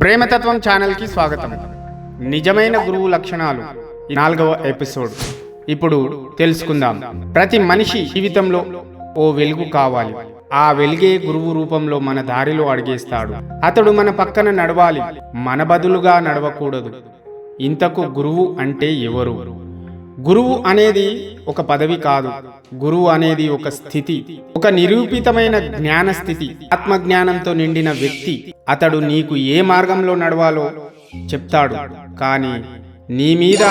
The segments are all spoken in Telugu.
ప్రేమతత్వం ఛానల్కి స్వాగతం. నిజమైన గురువు లక్షణాలు. నాలుగవ ఎపిసోడ్. ఇప్పుడు తెలుసుకుందాం. ప్రతి మనిషి జీవితంలో ఓ వెలుగు కావాలి. ఆ వెలిగే గురువు రూపంలో మన దారిలో అడిగేస్తాడు. అతడు మన పక్కన నడవాలి. మన బదులుగా నడవకూడదు. ఇంతకు గురువు అంటే ఎవరు? గురువు అనేది ఒక పదవి కాదు. గురువు అనేది ఒక స్థితి. ఒక నిరూపితమైన జ్ఞాన స్థితి ఆత్మజ్ఞానంతో నిండిన వ్యక్తి. అతడు నీకు ఏ మార్గంలో నడవాలో చెప్తాడు. కానీ నీ మీద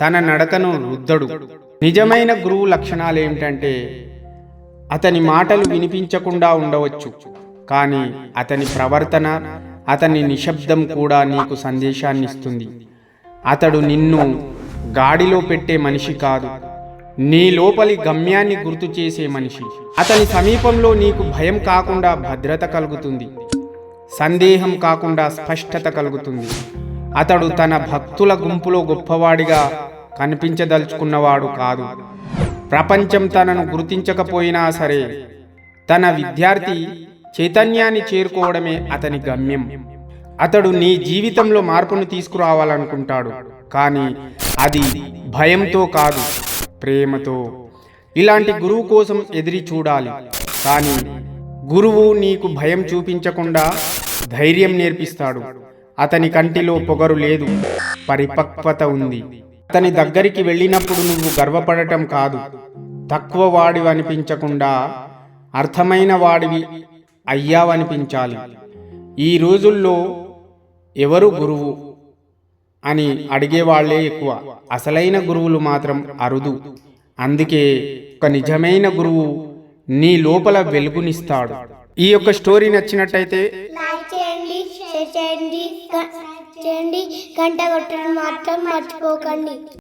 తన నడకను రుద్దడు. నిజమైన గురువు లక్షణాలు ఏమిటంటే అతని మాటలు వినిపించకుండా ఉండవచ్చు. కానీ అతని ప్రవర్తన అతని నిశ్శబ్దం కూడా నీకు సందేశాన్ని ఇస్తుంది. అతడు నిన్ను గాడిలో పెట్టే మనిషి కాదు. నీ లోపలి గమ్యాన్ని గుర్తు చేసే మనిషి. అతని సమీపంలో నీకు భయం కాకుండా భద్రత కలుగుతుంది. సందేహం కాకుండా స్పష్టత కలుగుతుంది. అతడు తన భక్తుల గుంపులో గొప్పవాడిగా కనిపించదలుచుకున్నవాడు కాదు. ప్రపంచం తనను గుర్తించకపోయినా సరే తన విద్యార్థి చైతన్యాన్ని చేరుకోవడమే అతని గమ్యం. అతడు నీ జీవితంలో మార్పును తీసుకురావాలనుకుంటాడు. కానీ అది భయంతో కాదు ప్రేమతో. ఇలాంటి గురువు కోసం ఎదిరి చూడాలి. కానీ గురువు నీకు భయం చూపించకుండా ధైర్యం నేర్పిస్తాడు. అతని కంటిలో పొగరు లేదు పరిపక్వత ఉంది. అతని దగ్గరికి వెళ్ళినప్పుడు నువ్వు గర్వపడటం కాదు. తక్కువ వాడివి అనిపించకుండా అర్థమైన వాడివి అయ్యావనిపించాలి. ఈ రోజుల్లో ఎవరు గురువు? అని అడిగేవాళ్ళే ఎక్కువ. అసలైన గురువులు మాత్రం అరుదు. అందుకే ఒక నిజమైన గురువు నీ లోపల వెలుగునిస్తాడు. ఈ యొక్క స్టోరీ నచ్చినట్టయితే లైక్ చేయండి షేర్ చేయండి గ- చేయండి. గంట కొట్టడం మాత్రం మర్చిపోకండి.